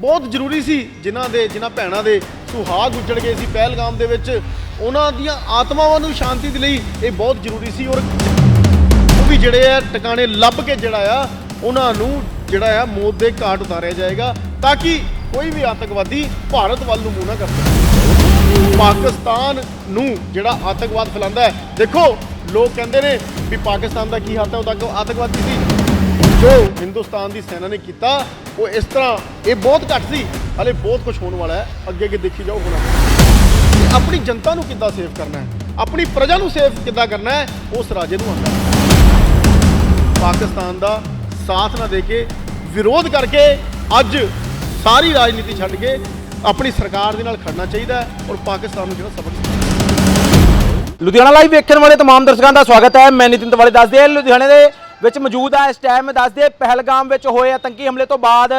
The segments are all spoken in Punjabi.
ਬਹੁਤ ਜ਼ਰੂਰੀ ਸੀ ਜਿਨ੍ਹਾਂ ਦੇ, ਜਿਨ੍ਹਾਂ ਭੈਣਾਂ ਦੇ ਸੁਹਾਗ ਉੱਜੜ ਗਏ ਸੀ ਪਹਿਲਗਾਮ ਦੇ ਵਿੱਚ। ਉਹਨਾਂ ਦੀਆਂ ਆਤਮਾਵਾਂ ਨੂੰ ਸ਼ਾਂਤੀ ਦੇ ਲਈ ਇਹ ਬਹੁਤ ਜ਼ਰੂਰੀ ਸੀ ਔਰ ਉਹ ਵੀ ਜਿਹੜੇ ਆ ਟਿਕਾਣੇ ਲੱਭ ਕੇ ਜਿਹੜਾ ਆ, ਉਹਨਾਂ ਨੂੰ ਜਿਹੜਾ ਆ ਮੌਤ ਦੇ ਘਾਟ ਉਤਾਰਿਆ ਜਾਏਗਾ ਤਾਂ ਕਿ ਕੋਈ ਵੀ ਆਤੰਕਵਾਦੀ ਭਾਰਤ ਵੱਲ ਨੂੰ ਮੂੰਹ ਨਾ ਕਰ ਸਕੇ। ਪਾਕਿਸਤਾਨ ਨੂੰ ਜਿਹੜਾ ਆਤੰਕਵਾਦ ਫੈਲਾਉਂਦਾ ਹੈ। ਦੇਖੋ, ਲੋਕ ਕਹਿੰਦੇ ਨੇ ਵੀ ਪਾਕਿਸਤਾਨ ਦਾ ਕੀ ਹੱਥ ਹੈ, ਉਹ ਤਾਂ ਆਤੰਕਵਾਦੀ ਸੀ। ਜੋ ਹਿੰਦੁਸਤਾਨ ਦੀ ਸੈਨਾ ਨੇ ਕੀਤਾ ਉਹ ਇਸ ਤਰ੍ਹਾਂ ਇਹ ਬਹੁਤ ਘੱਟ ਸੀ ਹਲੇ ਬਹੁਤ ਕੁਝ ਹੋਣ ਵਾਲਾ ਹੈ ਅੱਗੇ ਅੱਗੇ ਦੇਖੀ ਜਾਓ ਹੁਣ ਤੇ ਆਪਣੀ ਜਨਤਾ ਨੂੰ ਕਿੱਦਾਂ ਸੇਵ ਕਰਨਾ ਹੈ ਆਪਣੀ ਪ੍ਰਜਾ ਨੂੰ ਸੇਵ ਕਿੱਦਾਂ ਕਰਨਾ ਹੈ ਉਸ ਰਾਜੇ ਨੂੰ ਆਉਂਦਾ ਹੈ ਪਾਕਿਸਤਾਨ ਦਾ ਸਾਥ ਨਾ ਦੇ ਕੇ ਵਿਰੋਧ ਕਰਕੇ ਅੱਜ ਸਾਰੀ ਰਾਜਨੀਤੀ ਛੱਡ ਕੇ ਆਪਣੀ ਸਰਕਾਰ ਦੇ ਨਾਲ ਖੜਨਾ ਚਾਹੀਦਾ ਹੈ ਔਰ ਪਾਕਿਸਤਾਨ ਨੂੰ ਜਿਹੜਾ ਸਬਕ ਸਿਖਾਉਣਾ ਲੁਧਿਆਣਾ ਲਾਈਵ ਵੇਖਣ ਵਾਲੇ तमाम ਦਰਸ਼ਕਾਂ ਦਾ ਸਵਾਗਤ ਹੈ ਮੈਂ ਨਿਤਿਨ ਤਵਾਲੇ ਦੱਸਦੇ ਹਾਂ ਲੁਧਿਆਣੇ ਦੇ ਵਿੱਚ ਮੌਜੂਦ ਆ। ਇਸ ਟਾਈਮ ਦੱਸਦੇ ਪਹਿਲਗਾਮ ਵਿੱਚ ਹੋਏ ਆਤੰਕੀ ਹਮਲੇ ਤੋਂ ਬਾਅਦ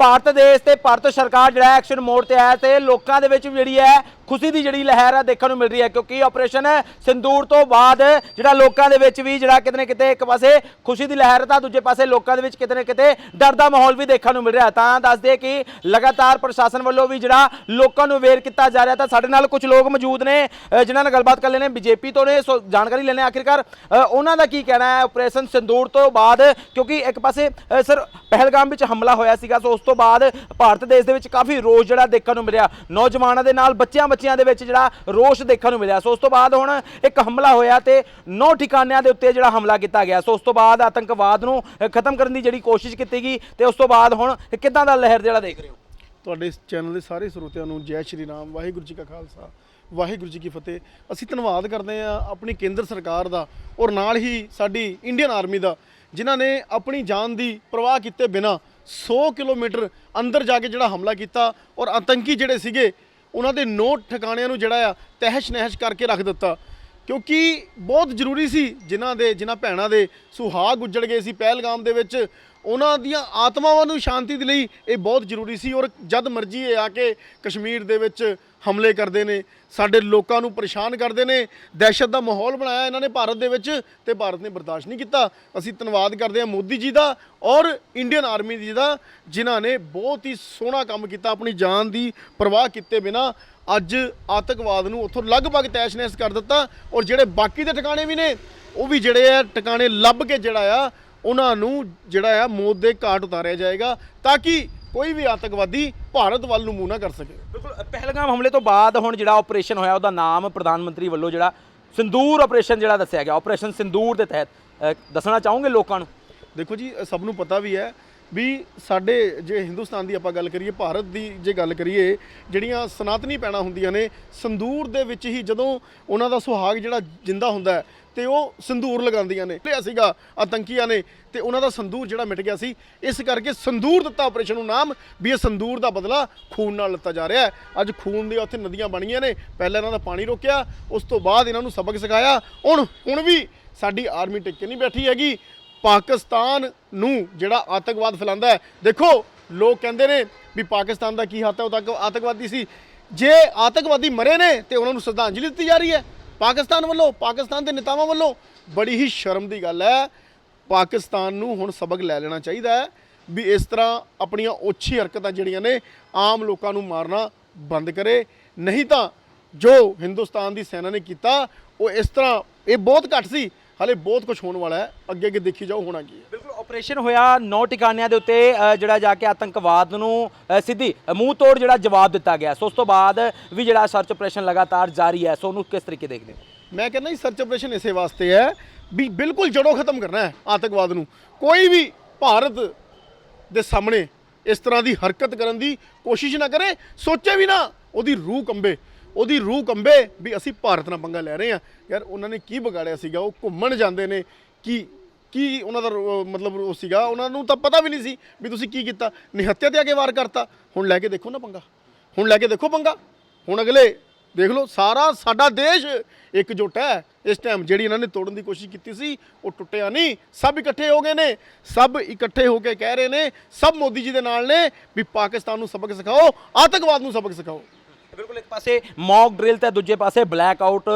ਭਾਰਤ ਦੇਸ਼ ਤੇ ਭਾਰਤ ਸਰਕਾਰ ਜਿਹੜਾ ਐਕਸ਼ਨ ਮੋਡ ਤੇ ਆਇਆ ਤੇ ਲੋਕਾਂ ਦੇ ਵਿੱਚ ਵੀ ਜਿਹੜੀ ਹੈ ਖੁਸ਼ੀ ਦੀ ਜਿਹੜੀ ਲਹਿਰ ਹੈ ਦੇਖਣ ਨੂੰ ਮਿਲ ਰਹੀ ਹੈ ਕਿਉਂਕਿ ਆਪਰੇਸ਼ਨ ਸਿੰਦੂਰ ਤੋਂ ਬਾਅਦ ਜਿਹੜਾ ਲੋਕਾਂ ਦੇ ਵਿੱਚ ਵੀ ਜਿਹੜਾ ਕਿਤੇ ਨਾ ਕਿਤੇ ਇੱਕ ਪਾਸੇ ਖੁਸ਼ੀ ਦੀ ਲਹਿਰ ਤਾਂ ਦੂਜੇ ਪਾਸੇ ਲੋਕਾਂ ਦੇ ਵਿੱਚ ਕਿਤੇ ਨਾ ਕਿਤੇ ਡਰ ਦਾ ਮਾਹੌਲ ਵੀ ਦੇਖਣ ਨੂੰ ਮਿਲ ਰਿਹਾ। ਤਾਂ ਦੱਸਦੇ ਕਿ ਲਗਾਤਾਰ ਪ੍ਰਸ਼ਾਸਨ ਵੱਲੋਂ ਵੀ ਜਿਹੜਾ ਲੋਕਾਂ ਨੂੰ ਅਵੇਅਰ ਕੀਤਾ ਜਾ ਰਿਹਾ ਤਾਂ ਸਾਡੇ ਨਾਲ ਕੁਝ ਲੋਕ ਮੌਜੂਦ ਨੇ ਅ, ਜਿਨ੍ਹਾਂ ਨਾਲ ਗੱਲਬਾਤ ਕਰ ਲੈਣੇ ਬੀਜੇਪੀ ਤੋਂ ਨੇ ਸੋ ਜਾਣਕਾਰੀ ਲੈਣੇ ਆਖਿਰਕਾਰ। ਉਹਨਾਂ ਦਾ ਕੀ ਕਹਿਣਾ ਹੈ? ਆਪਰੇਸ਼ਨ ਸਿੰਦੂਰ ਤੋਂ ਬਾਅਦ ਕਿਉਂਕਿ ਇੱਕ ਪਾਸੇ ਸਰ ਪਹਿਲਗਾਮ ਵਿੱਚ ਹਮਲਾ ਹੋਇਆ ਸੀਗਾ ਸੋ ਉਸ ਤੋਂ ਬਾਅਦ ਭਾਰਤ ਦੇਸ਼ ਦੇ ਵਿੱਚ ਕਾਫੀ ਰੋਸ਼ ਜਿਹੜਾ ਦੇਖਣ ਨੂੰ ਮਿਲਿਆ। ਨੌਜਵਾਨਾਂ ਦੇ ਨਾਲ ਬੱਚਿਆਂ ਬੱਚਿਆਂ ਦੇ ਵਿੱਚ ਜਿਹੜਾ ਰੋਸ਼ ਦੇਖਣ ਨੂੰ ਮਿਲਿਆ। ਸੋ ਉਸ ਤੋਂ ਬਾਅਦ ਹੁਣ ਇੱਕ ਹਮਲਾ ਹੋਇਆ ਤੇ ਨੌ ਠਿਕਾਣਿਆਂ ਦੇ ਉੱਤੇ ਜਿਹੜਾ ਹਮਲਾ ਕੀਤਾ ਗਿਆ। ਸੋ ਉਸ ਤੋਂ ਬਾਅਦ ਆਤੰਕਵਾਦ ਨੂੰ ਖਤਮ ਕਰਨ ਦੀ ਜਿਹੜੀ ਕੋਸ਼ਿਸ਼ ਕੀਤੀ ਗਈ ਤੇ ਉਸ ਤੋਂ ਬਾਅਦ ਹੁਣ ਕਿੱਦਾਂ ਦਾ ਲਹਿਰ ਜਿਹੜਾ ਦੇਖ ਰਹੇ ਹੋ? ਤੁਹਾਡੇ ਇਸ ਚੈਨਲ ਦੇ ਸਾਰੇ ਸਰੋਤਿਆਂ ਨੂੰ ਜੈ ਸ਼੍ਰੀ ਰਾਮ, ਵਾਹਿਗੁਰੂ ਜੀ ਕਾ ਖਾਲਸਾ, ਵਾਹਿਗੁਰੂ ਜੀ ਕੀ ਫਤਿਹ। ਅਸੀਂ ਧੰਨਵਾਦ ਕਰਦੇ ਹਾਂ ਆਪਣੀ ਕੇਂਦਰ ਸਰਕਾਰ ਦਾ ਔਰ ਨਾਲ ਹੀ ਸਾਡੀ ਇੰਡੀਅਨ ਆਰਮੀ ਦਾ, ਜਿਨ੍ਹਾਂ ਨੇ ਆਪਣੀ ਜਾਨ ਦੀ ਪਰਵਾਹ ਕੀਤੇ ਬਿਨਾ 100 ਕਿਲੋਮੀਟਰ ਅੰਦਰ ਜਾ ਕੇ ਜਿਹੜਾ ਹਮਲਾ ਕੀਤਾ ਔਰ ਆਤੰਕੀ ਜਿਹੜੇ ਸੀਗੇ ਉਹਨਾਂ ਦੇ ਨੋਟ ਠਿਕਾਣਿਆਂ ਨੂੰ ਜਿਹੜਾ ਆ ਤਹਿਸ਼ ਨਹਿਸ਼ ਕਰਕੇ ਰੱਖ ਦਿੱਤਾ। ਕਿਉਂਕਿ ਬਹੁਤ ਜ਼ਰੂਰੀ ਸੀ ਜਿਨ੍ਹਾਂ ਦੇ, ਜਿਨ੍ਹਾਂ ਭੈਣਾਂ ਦੇ ਸੁਹਾਗ ਉੱਜੜ ਗਏ ਸੀ ਪਹਿਲਗਾਮ ਦੇ ਵਿੱਚ। ਉਹਨਾਂ ਦੀਆਂ ਆਤਮਾਵਾਂ ਨੂੰ ਸ਼ਾਂਤੀ ਦੇ ਲਈ ਇਹ ਬਹੁਤ ਜ਼ਰੂਰੀ ਸੀ ਔਰ ਜਦ ਮਰਜ਼ੀ ਇਹ ਆ ਕੇ ਕਸ਼ਮੀਰ ਦੇ ਵਿੱਚ ਹਮਲੇ ਕਰਦੇ ਨੇ, ਸਾਡੇ ਲੋਕਾਂ ਨੂੰ ਪਰੇਸ਼ਾਨ ਕਰਦੇ ਨੇ, ਦਹਿਸ਼ਤ ਦਾ ਮਾਹੌਲ ਬਣਾਇਆ ਇਹਨਾਂ ਨੇ ਭਾਰਤ ਦੇ ਵਿੱਚ ਤੇ ਭਾਰਤ ਨੇ ਬਰਦਾਸ਼ਤ ਨਹੀਂ ਕੀਤਾ। ਅਸੀਂ ਧੰਨਵਾਦ ਕਰਦੇ ਹਾਂ ਮੋਦੀ ਜੀ ਦਾ ਔਰ ਇੰਡੀਅਨ ਆਰਮੀ ਜੀ ਦਾ, ਜਿਨ੍ਹਾਂ ਨੇ ਬਹੁਤ ਹੀ ਸੋਹਣਾ ਕੰਮ ਕੀਤਾ ਆਪਣੀ ਜਾਨ ਦੀ ਪਰਵਾਹ ਕੀਤੇ ਬਿਨਾ। ਅੱਜ ਆਤੰਕਵਾਦ ਨੂੰ ਉੱਥੋਂ ਲਗਭਗ ਤੈਸ਼-ਨੈਸ਼ ਕਰ ਦਿੱਤਾ ਔਰ ਜਿਹੜੇ ਬਾਕੀ ਦੇ ਟਿਕਾਣੇ ਵੀ ਨੇ, ਉਹ ਵੀ ਜਿਹੜੇ ਆ, ਟਿਕਾਣੇ ਲੱਭ ਕੇ ਜਿਹੜਾ ਆ ਉਹਨਾਂ ਨੂੰ ਜਿਹੜਾ ਆ ਮੌਤ ਦੇ ਘਾਟ ਉਤਾਰਿਆ ਜਾਏਗਾ ਤਾਂ ਕਿ ਕੋਈ ਵੀ ਆਤੰਕਵਾਦੀ ਭਾਰਤ ਵੱਲ ਨੂੰ ਮੂੰਹ ਨਾ ਕਰ ਸਕੇ। ਬਿਲਕੁਲ ਪਹਿਲਗਾਮ ਹਮਲੇ ਤੋਂ ਬਾਅਦ ਹੁਣ ਜਿਹੜਾ ਆਪਰੇਸ਼ਨ ਹੋਇਆ ਉਹਦਾ ਨਾਮ ਪ੍ਰਧਾਨ ਮੰਤਰੀ ਵੱਲੋਂ ਜਿਹੜਾ ਸਿੰਦੂਰ ਆਪਰੇਸ਼ਨ ਜਿਹੜਾ ਦੱਸਿਆ ਗਿਆ। ਆਪਰੇਸ਼ਨ ਸਿੰਦੂਰ ਦੇ ਤਹਿਤ ਦੱਸਣਾ ਚਾਹੋਗੇ ਲੋਕਾਂ ਨੂੰ? ਦੇਖੋ ਜੀ ਸਭ ਨੂੰ ਪਤਾ ਵੀ ਹੈ ਵੀ ਸਾਡੇ ਜੇ ਹਿੰਦੁਸਤਾਨ ਦੀ ਆਪਾਂ ਗੱਲ ਕਰੀਏ, ਭਾਰਤ ਦੀ ਜੇ ਗੱਲ ਕਰੀਏ, ਜਿਹੜੀਆਂ ਸਨਾਤਨੀ ਪੈਣਾ ਹੁੰਦੀਆਂ ਨੇ, ਸੰਦੂਰ ਦੇ ਵਿੱਚ ਹੀ ਜਦੋਂ ਉਹਨਾਂ ਦਾ ਸੁਹਾਗ ਜਿਹੜਾ ਜਿੰਦਾ ਹੁੰਦਾ ਹੈ, ਤੇ ਉਹ ਸੰਦੂਰ ਲਗਾਉਂਦੀਆਂ ਨੇ। ਲਿਆ ਸੀਗਾ ਆਤੰਕੀਆਂ ਨੇ, ਤੇ ਉਹਨਾਂ ਦਾ ਸੰਦੂਰ ਜਿਹੜਾ ਮਿਟ ਗਿਆ ਸੀ, ਇਸ ਕਰਕੇ ਸੰਦੂਰ ਦਿੱਤਾ ਆਪਰੇਸ਼ਨ ਨੂੰ ਨਾਮ, ਵੀ ਇਹ ਸੰਦੂਰ ਦਾ ਬਦਲਾ ਖੂਨ ਨਾਲ ਲਿੱਤਾ ਜਾ ਰਿਹਾ ਅੱਜ ਖੂਨ ਦੀਆਂ ਉੱਥੇ ਨਦੀਆਂ ਬਣੀਆਂ ਨੇ, ਪਹਿਲਾਂ ਇਹਨਾਂ ਦਾ ਪਾਣੀ ਰੋਕਿਆ, ਉਸ ਤੋਂ ਬਾਅਦ ਇਹਨਾਂ ਨੂੰ ਸਬਕ ਸਿਖਾਇਆ। ਹੁਣ ਹੁਣ ਵੀ ਸਾਡੀ ਆਰਮੀ ਟਿਕ ਕੇ ਨਹੀਂ ਬੈਠੀ ਹੈਗੀ ਪਾਕਿਸਤਾਨ ਨੂੰ ਜਿਹੜਾ ਆਤੰਕਵਾਦ ਫੈਲਾਉਂਦਾ ਹੈ। ਦੇਖੋ, ਲੋਕ ਕਹਿੰਦੇ ਨੇ ਵੀ ਪਾਕਿਸਤਾਨ ਦਾ ਕੀ ਹੱਥ ਹੈ, ਉਹ ਤਾਂ ਆਤੰਕਵਾਦੀ ਸੀ। ਜੇ ਆਤੰਕਵਾਦੀ ਮਰੇ ਨੇ ਤੇ ਉਹਨਾਂ ਨੂੰ ਸ਼ਰਧਾਂਜਲੀ ਦਿੱਤੀ ਜਾ ਰਹੀ ਹੈ ਪਾਕਿਸਤਾਨ ਵੱਲੋਂ, ਪਾਕਿਸਤਾਨ ਦੇ ਨੇਤਾਵਾਂ ਵੱਲੋਂ। ਬੜੀ ਹੀ ਸ਼ਰਮ ਦੀ ਗੱਲ ਹੈ। ਪਾਕਿਸਤਾਨ ਨੂੰ ਹੁਣ ਸਬਕ ਲੈ ਲੈਣਾ ਚਾਹੀਦਾ ਹੈ ਵੀ ਇਸ ਤਰ੍ਹਾਂ ਆਪਣੀਆਂ ਓਛੀ ਹਰਕਤਾਂ ਜਿਹੜੀਆਂ ਨੇ, ਆਮ ਲੋਕਾਂ ਨੂੰ ਮਾਰਨਾ ਬੰਦ ਕਰੇ। ਨਹੀਂ ਤਾਂ ਜੋ ਹਿੰਦੁਸਤਾਨ ਦੀ ਸੈਨਾ ਨੇ ਕੀਤਾ, ਉਹ ਇਸ ਤਰ੍ਹਾਂ, ਇਹ ਬਹੁਤ ਘੱਟ ਸੀ। ਹਲੇ ਬਹੁਤ ਕੁਝ ਹੋਣ ਵਾਲਾ ਹੈ। ਅੱਗੇ ਅੱਗੇ ਦੇਖੀ ਜਾਓ ਹੋਣਾ ਕੀ ਹੈ। ਬਿਲਕੁਲ ਆਪਰੇਸ਼ਨ ਹੋਇਆ ਨੌ ਟਿਕਾਣਿਆਂ ਦੇ ਉੱਤੇ ਜਿਹੜਾ ਜਾ ਕੇ ਆਤੰਕਵਾਦ ਨੂੰ ਸਿੱਧੀ ਮੂੰਹ ਤੋੜ ਜਿਹੜਾ ਜਵਾਬ ਦਿੱਤਾ ਗਿਆ। ਸੋ ਉਸ ਤੋਂ ਬਾਅਦ ਵੀ ਜਿਹੜਾ ਸਰਚ ਆਪਰੇਸ਼ਨ ਲਗਾਤਾਰ ਜਾਰੀ ਹੈ। ਸੋ ਉਹਨੂੰ ਕਿਸ ਤਰੀਕੇ ਦੇਖਦੇ ਹੋ? ਮੈਂ ਕਹਿੰਦਾ ਜੀ ਸਰਚ ਆਪਰੇਸ਼ਨ ਇਸੇ ਵਾਸਤੇ ਹੈ ਵੀ ਬਿਲਕੁਲ ਜੜੋਂ ਖਤਮ ਕਰਨਾ ਹੈ ਆਤੰਕਵਾਦ ਨੂੰ। ਕੋਈ ਵੀ ਭਾਰਤ ਦੇ ਸਾਹਮਣੇ ਇਸ ਤਰ੍ਹਾਂ ਦੀ ਹਰਕਤ ਕਰਨ ਦੀ ਕੋਸ਼ਿਸ਼ ਨਾ ਕਰੇ ਸੋਚੇ ਵੀ ਨਾ ਉਹਦੀ ਰੂਹ ਕੰਬੇ। ਉਹਦੀ ਰੂਹ ਕੰਬੇ ਵੀ ਅਸੀਂ ਭਾਰਤ ਨਾਲ ਪੰਗਾ ਲੈ ਰਹੇ ਹਾਂ। ਯਾਰ, ਉਹਨਾਂ ਨੇ ਕੀ ਵਿਗਾੜਿਆ ਸੀਗਾ? ਉਹ ਘੁੰਮਣ ਜਾਂਦੇ ਨੇ। ਕੀ ਕੀ ਉਹਨਾਂ ਦਾ ਰੋ- ਮਤਲਬ ਉਹ ਸੀਗਾ? ਉਹਨਾਂ ਨੂੰ ਤਾਂ ਪਤਾ ਵੀ ਨਹੀਂ ਸੀ ਵੀ ਤੁਸੀਂ ਕੀ ਕੀਤਾ। ਨਿਹੱਤਿਆ ਤੇ ਆ ਕੇ ਵਾਰ ਕਰਤਾ। ਹੁਣ ਲੈ ਕੇ ਦੇਖੋ ਨਾ ਪੰਗਾ। ਹੁਣ ਲੈ ਕੇ ਦੇਖੋ ਪੰਗਾ। ਹੁਣ ਅਗਲੇ, ਦੇਖ ਲਓ, ਸਾਰਾ ਸਾਡਾ ਦੇਸ਼ ਇਕਜੁੱਟ ਹੈ। ਇਸ ਟਾਈਮ ਜਿਹੜੀ ਇਹਨਾਂ ਨੇ ਤੋੜਨ ਦੀ ਕੋਸ਼ਿਸ਼ ਕੀਤੀ ਸੀ, ਉਹ ਟੁੱਟਿਆ ਨਹੀਂ। ਸਭ ਇਕੱਠੇ ਹੋ ਗਏ ਨੇ। ਸਭ ਇਕੱਠੇ ਹੋ ਕੇ ਕਹਿ ਰਹੇ ਨੇ, ਸਭ ਮੋਦੀ ਜੀ ਦੇ ਨਾਲ ਨੇ, ਵੀ ਪਾਕਿਸਤਾਨ ਨੂੰ ਸਬਕ ਸਿਖਾਓ, ਆਤੰਕਵਾਦ ਨੂੰ ਸਬਕ ਸਿਖਾਓ। ਬਿਲਕੁਲ ਇੱਕ ਪਾਸੇ ਮੌਕ ਡਰਿਲ ਤੇ ਦੂਜੇ ਪਾਸੇ ਬਲੈਕ ਆਊਟ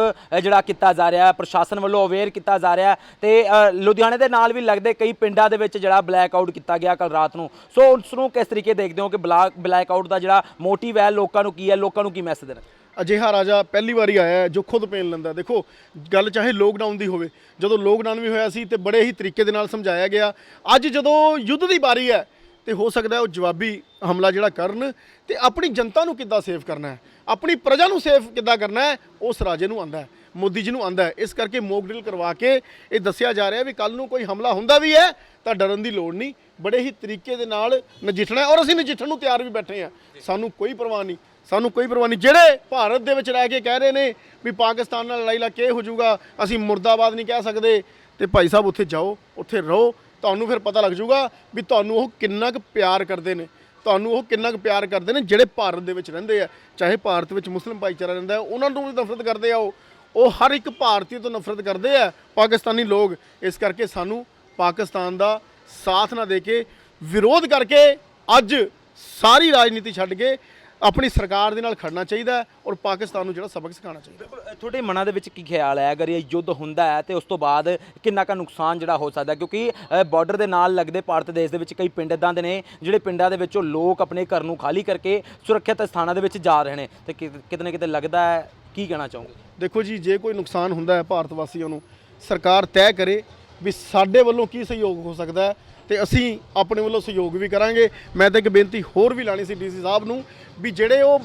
ਜਿਹੜਾ ਕੀਤਾ ਜਾ ਰਿਹਾ ਪ੍ਰਸ਼ਾਸਨ ਵੱਲੋਂ ਅਵੇਅਰ ਕੀਤਾ ਜਾ ਰਿਹਾ ਹੈ ਤੇ ਲੁਧਿਆਣੇ ਦੇ ਨਾਲ ਵੀ ਲੱਗਦੇ ਕਈ ਪਿੰਡਾਂ ਦੇ ਵਿੱਚ ਜਿਹੜਾ ਬਲੈਕ ਆਊਟ ਕੀਤਾ ਗਿਆ ਕੱਲ ਰਾਤ ਨੂੰ। ਸੋ ਉਸ ਨੂੰ ਕਿਸ ਤਰੀਕੇ ਦੇਖਦੇ ਹੋ ਕਿ ਬਲੈਕ ਬਲੈਕ ਆਊਟ ਦਾ ਜਿਹੜਾ ਮੋਟਿਵ ਹੈ, ਲੋਕਾਂ ਨੂੰ ਕੀ ਹੈ, ਲੋਕਾਂ ਨੂੰ ਕੀ ਮੈਸੇਜ ਦੇਣਾ? ਅਜਿਹਾ ਰਾਜਾ ਪਹਿਲੀ ਵਾਰੀ ਆਇਆ ਜੋ ਖੁਦ ਪੇਨ ਲੈਂਦਾ। ਦੇਖੋ, ਗੱਲ ਚਾਹੇ ਲੋਕਡਾਊਨ ਦੀ ਹੋਵੇ, ਜਦੋਂ ਲੋਕਡਾਊਨ ਵੀ ਹੋਇਆ ਸੀ ਤੇ ਬੜੇ ਹੀ ਤਰੀਕੇ ਦੇ ਨਾਲ ਸਮਝਾਇਆ ਗਿਆ। ਅੱਜ ਜਦੋਂ ਯੁੱਧ ਦੀ ਵਾਰੀ ਹੈ ਤੇ ਹੋ ਸਕਦਾ ਉਹ ਜਵਾਬੀ ਹਮਲਾ ਜਿਹੜਾ ਕਰਨ ਤੇ ਆਪਣੀ ਜਨਤਾ ਨੂੰ ਕਿੱਦਾਂ ਸੇਫ ਕਰਨਾ ਹੈ? ਆਪਣੀ ਪ੍ਰਜਾ ਨੂੰ ਸੇਫ ਕਿੱਦਾਂ ਕਰਨਾ ਹੈ? ਉਸ ਰਾਜੇ ਨੂੰ ਆਂਦਾ ਹੈ, ਮੋਦੀ ਜੀ ਨੂੰ ਆਂਦਾ ਹੈ। ਇਸ ਕਰਕੇ ਮੋਕ ਡਰਿਲ ਕਰਵਾ ਕੇ ਇਹ ਦੱਸਿਆ ਜਾ ਰਿਹਾ ਵੀ ਕੱਲ ਨੂੰ ਕੋਈ ਹਮਲਾ ਹੁੰਦਾ ਵੀ ਹੈ ਤਾਂ ਡਰਨ ਦੀ ਲੋੜ ਨਹੀਂ। ਬੜੇ ਹੀ ਤਰੀਕੇ ਦੇ ਨਾਲ ਨਜਿੱਠਣਾ ਹੈ ਔਰ ਅਸੀਂ ਨਜਿੱਠਣ ਨੂੰ ਤਿਆਰ ਵੀ ਬੈਠੇ ਹਾਂ। ਸਾਨੂੰ ਕੋਈ ਪਰਵਾਹ ਨਹੀਂ, ਸਾਨੂੰ ਕੋਈ ਪਰਵਾਹ ਨਹੀਂ। ਜਿਹੜੇ ਭਾਰਤ ਦੇ ਵਿੱਚ ਰਹਿ ਕੇ ਕਹਿ ਰਹੇ ਨੇ ਵੀ ਪਾਕਿਸਤਾਨ ਨਾਲ ਲੜਾਈ ਲਾ ਕੇ ਹੋ ਜਾਊਗਾ, ਅਸੀਂ ਮੁਰਦਾਬਾਦ ਨਹੀਂ ਕਹਿ ਸਕਦੇ। ਤੇ ਭਾਈ ਸਾਹਿਬ ਉੱਥੇ ਜਾਓ ਉੱਥੇ ਰਹੋ ਤੁਹਾਨੂੰ ਫਿਰ ਪਤਾ ਲੱਗ ਜਾਊਗਾ ਵੀ ਤੁਹਾਨੂੰ ਉਹ ਕਿੰਨਾ ਕੁ ਪਿਆਰ ਕਰਦੇ ਨੇ। ਤੁਹਾਨੂੰ ਉਹ ਕਿੰਨਾ ਕੁ ਪਿਆਰ ਕਰਦੇ ਨੇ ਜਿਹੜੇ ਭਾਰਤ ਦੇ ਵਿੱਚ ਰਹਿੰਦੇ ਆ। ਚਾਹੇ ਭਾਰਤ ਵਿੱਚ ਮੁਸਲਿਮ ਭਾਈਚਾਰਾ ਰਹਿੰਦਾ ਹੈ, ਉਹਨਾਂ ਨੂੰ ਵੀ ਨਫ਼ਰਤ ਕਰਦੇ ਆ ਉਹ। ਉਹ ਹਰ ਇੱਕ ਭਾਰਤੀ ਤੋਂ ਨਫ਼ਰਤ ਕਰਦੇ ਆ ਪਾਕਿਸਤਾਨੀ ਲੋਕ। ਇਸ ਕਰਕੇ ਸਾਨੂੰ ਪਾਕਿਸਤਾਨ ਦਾ ਸਾਥ ਨਾ ਦੇ ਕੇ ਵਿਰੋਧ ਕਰਕੇ ਅੱਜ ਸਾਰੀ ਰਾਜਨੀਤੀ ਛੱਡ ਕੇ ਆਪਣੀ ਸਰਕਾਰ ਦੇ ਨਾਲ ਖੜਨਾ ਚਾਹੀਦਾ ਔਰ ਪਾਕਿਸਤਾਨ ਨੂੰ ਜਿਹੜਾ ਸਬਕ ਸਿਖਾਉਣਾ ਚਾਹੀਦਾ ਤੁਹਾਡੇ ਮਨਾਂ ਦੇ ਵਿੱਚ ਕੀ ਖਿਆਲ ਹੈ? ਅਗਰ ਇਹ ਯੁੱਧ ਹੁੰਦਾ ਹੈ ਤੇ ਉਸ ਤੋਂ ਬਾਅਦ ਕਿੰਨਾ ਕੁ ਨੁਕਸਾਨ ਜਿਹੜਾ ਹੋ ਸਕਦਾ? ਕਿਉਂਕਿ ਬਾਰਡਰ ਦੇ ਨਾਲ ਲੱਗਦੇ ਭਾਰਤ ਦੇਸ਼ ਦੇ ਵਿੱਚ ਕਈ ਪਿੰਡ ਇਦਾਂ ਦੇ ਨੇ ਜਿਹੜੇ ਪਿੰਡਾਂ ਦੇ ਵਿੱਚੋਂ ਲੋਕ ਆਪਣੇ ਘਰ ਨੂੰ ਖਾਲੀ ਕਰਕੇ ਸੁਰੱਖਿਅਤ ਸਥਾਨਾਂ ਦੇ ਵਿੱਚ ਜਾ ਰਹੇ ਨੇ। ਤੇ ਕਿ- ਕਿਤੇ ਨਾ ਕਿਤੇ ਲੱਗਦਾ ਹੈ ਕੀ ਕਹਿਣਾ ਚਾਹੋਗੇ? ਦੇਖੋ ਜੀ ਜੇ ਕੋਈ ਨੁਕਸਾਨ ਹੁੰਦਾ ਹੈ ਭਾਰਤ ਵਾਸੀਆਂ ਨੂੰ ਸਰਕਾਰ ਤੈਅ ਕਰੇ ਵੀ ਸਾਡੇ ਵੱਲੋਂ ਕੀ ਸਹਿਯੋਗ ਹੋ ਸਕਦਾ ਹੈ ਤੇ ਅਸੀਂ ਆਪਣੇ ਵੱਲੋਂ ਸਹਿਯੋਗ ਵੀ ਕਰਾਂਗੇ। ਮੈਂ ਤਾਂ ਇੱਕ ਬੇਨਤੀ ਹੋਰ ਵੀ ਲਾਣੀ ਸੀ ਡੀਸੀ ਸਾਹਿਬ ਨੂੰ ਵੀ ਜਿਹੜੇ ਉਹ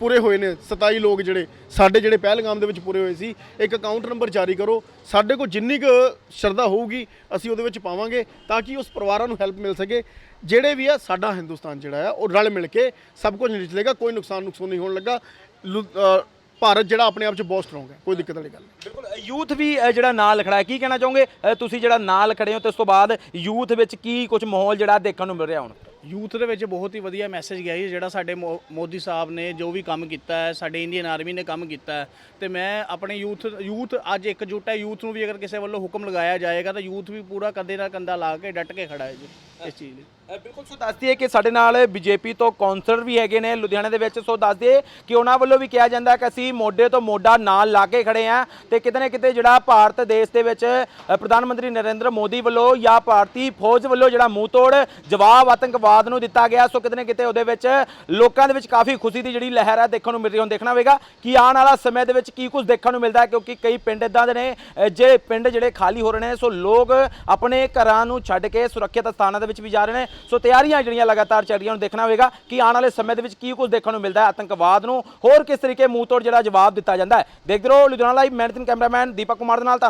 ਪੂਰੇ ਹੋਏ ਨੇ 27 ਲੋਕ ਜਿਹੜੇ, ਸਾਡੇ ਜਿਹੜੇ ਪਹਿਲਗਾਮ ਦੇ ਵਿੱਚ ਪੂਰੇ ਹੋਏ ਸੀ, ਇੱਕ ਅਕਾਊਂਟ ਨੰਬਰ ਜਾਰੀ ਕਰੋ। ਸਾਡੇ ਕੋਲ ਜਿੰਨੀ ਕੁ ਸ਼ਰਧਾ ਹੋਊਗੀ, ਅਸੀਂ ਉਹਦੇ ਵਿੱਚ ਪਾਵਾਂਗੇ ਤਾਂ ਕਿ ਉਸ ਪਰਿਵਾਰਾਂ ਨੂੰ ਹੈਲਪ ਮਿਲ ਸਕੇ। ਜਿਹੜੇ ਵੀ ਆ, ਸਾਡਾ ਹਿੰਦੁਸਤਾਨ ਜਿਹੜਾ ਆ, ਉਹ ਰਲ ਮਿਲ ਕੇ ਸਭ ਕੁਝ ਨਿਚਲੇਗਾ ਕੋਈ ਨੁਕਸਾਨ ਨੁਕਸਾਨ ਨਹੀਂ ਹੋਣ ਲੱਗਾ। ਲੁ- ਭਾਰਤ ਜਿਹੜਾ ਆਪਣੇ ਆਪ 'ਚ ਬਹੁਤ ਸਟਰੋਂਗ ਹੈ ਕੋਈ ਦਿੱਕਤ ਵਾਲੀ ਗੱਲ ਨਹੀਂ। ਬਿਲਕੁਲ ਯੂਥ ਵੀ ਅ, ਜਿਹੜਾ ਨਾਲ ਖੜਾ ਹੈ ਕੀ ਕਹਿਣਾ ਚਾਹੋਗੇ? ਅ, ਤੁਸੀਂ ਜਿਹੜਾ ਨਾਲ ਖੜੇ ਹੋ ਤੇ ਉਸ ਤੋਂ ਬਾਅਦ ਯੂਥ ਵਿੱਚ ਕੀ ਕੁਝ ਮਾਹੌਲ ਜਿਹੜਾ ਦੇਖਣ ਨੂੰ ਮਿਲ ਰਿਹਾ ਹੁਣ? ਯੂਥ ਦੇ ਵਿੱਚ ਬਹੁਤ ਹੀ ਵਧੀਆ ਮੈਸੇਜ ਗਿਆ ਜੀ ਜਿਹੜਾ ਸਾਡੇ ਮੋ- ਮੋਦੀ ਸਾਹਿਬ ਨੇ ਜੋ ਵੀ ਕੰਮ ਕੀਤਾ ਹੈ ਸਾਡੇ ਇੰਡੀਅਨ ਆਰਮੀ ਨੇ ਕੰਮ ਕੀਤਾ ਹੈ। ਤੇ ਮੈਂ ਆਪਣੇ ਯੂਥ ਯੂਥ ਅੱਜ ਇਕਜੁੱਟ ਹੈ ਯੂਥ ਨੂੰ ਵੀ ਅਗਰ ਕਿਸੇ ਵੱਲੋਂ ਹੁਕਮ ਲਗਾਇਆ ਜਾਏਗਾ ਤਾਂ ਯੂਥ ਵੀ ਪੂਰਾ ਕੰਧੇ ਨਾਲ ਕੰਧਾ ਲਾ ਕੇ ਡਟ ਕੇ ਖੜਾ ਹੈ ਜੀ। ਇਸ ਚੀਜ਼ ਲਈ। ਬਿਲਕੁਲ, ਸੋ ਦੱਸ ਦਈਏ ਕਿ ਸਾਡੇ ਨਾਲ ਬੀਜੇਪੀ ਤੋਂ ਕੌਂਸਲਰ ਵੀ ਹੈਗੇ ਨੇ ਲੁਧਿਆਣੇ ਦੇ ਵਿੱਚ। ਸੋ ਦੱਸ ਦਈਏ ਕਿ ਉਹਨਾਂ ਵੱਲੋਂ ਵੀ ਕਿਹਾ ਜਾਂਦਾ ਕਿ ਅਸੀਂ ਮੋਢੇ ਤੋਂ ਮੋਢਾ ਨਾਲ ਲਾ ਕੇ ਖੜੇ ਆ ਤੇ ਕਿਤੇ ਨਾ ਕਿਤੇ ਜਿਹੜਾ ਭਾਰਤ ਦੇਸ਼ ਦੇ ਵਿੱਚ ਪ੍ਰਧਾਨ ਮੰਤਰੀ ਨਰਿੰਦਰ ਮੋਦੀ ਵੱਲੋਂ ਜਾਂ ਭਾਰਤੀ ਫੌਜ ਵੱਲੋਂ ਜਿਹੜਾ ਮੂੰਹ ਤੋੜ, ਜਵਾਬ ਆਤੰਕਵਾਦ ਨੂੰ ਦਿੱਤਾ ਗਿਆ। ਸੋ ਕਿਤੇ ਨਾ ਕਿਤੇ ਉਹਦੇ ਵਿੱਚ ਲੋਕਾਂ ਦੇ ਵਿੱਚ ਕਾਫੀ ਖੁਸ਼ੀ ਦੀ ਜਿਹੜੀ ਲਹਿਰ ਹੈ ਦੇਖਣ ਨੂੰ ਮਿਲ ਰਹੀ ਹੁਣ ਦੇਖਣਾ ਹੋਵੇਗਾ ਕਿ ਆਉਣ ਵਾਲਾ ਸਮੇਂ ਦੇ ਵਿੱਚ ਕੀ ਕੁਝ ਦੇਖਣ ਨੂੰ ਮਿਲਦਾ ਕਿਉਂਕਿ ਕਈ ਪਿੰਡ ਇਦਾਂ ਦੇ ਨੇ ਜੇ ਪਿੰਡ ਜਿਹੜੇ ਖਾਲੀ ਹੋ ਰਹੇ ਨੇ, ਸੋ ਲੋਕ ਆਪਣੇ ਘਰਾਂ ਨੂੰ ਛੱਡ ਕੇ ਸੁਰੱਖਿਅਤ ਸਥਾਨਾਂ ਦੇ ਵਿੱਚ ਵੀ ਜਾ ਰਹੇ ਨੇ। ਸੋ ਤਿਆਰੀਆਂ ਜਿਹੜੀਆਂ ਲਗਾਤਾਰ ਚੱਲ ਰਹੀਆਂ, ਹੁਣ ਦੇਖਣਾ ਹੋਵੇਗਾ ਕਿ ਆਉਣ ਵਾਲੇ ਸਮੇਂ ਦੇ ਵਿੱਚ ਕੀ ਕੁਝ ਦੇਖਣ ਨੂੰ ਮਿਲਦਾ ਹੈ ਆਤੰਕਵਾਦ ਨੂੰ। ਹੋਰ ਕਿਸ ਤਰੀਕੇ ਮੂੰਹ ਤੋੜ ਜਿਹੜਾ ਜਵਾਬ ਦਿੱਤਾ ਜਾਂਦਾ ਹੈ। ਦੇਖਦੇ ਰਹੋ ਲੁਧਿਆਣਾ ਲਾਈਵ ਮੈਂ ਕੈਮਰਾਮੈਨ, ਦੀਪਕ ਕੁਮਾਰ ਦੇ ਨਾਲ, ਧੰਨਵਾਦ।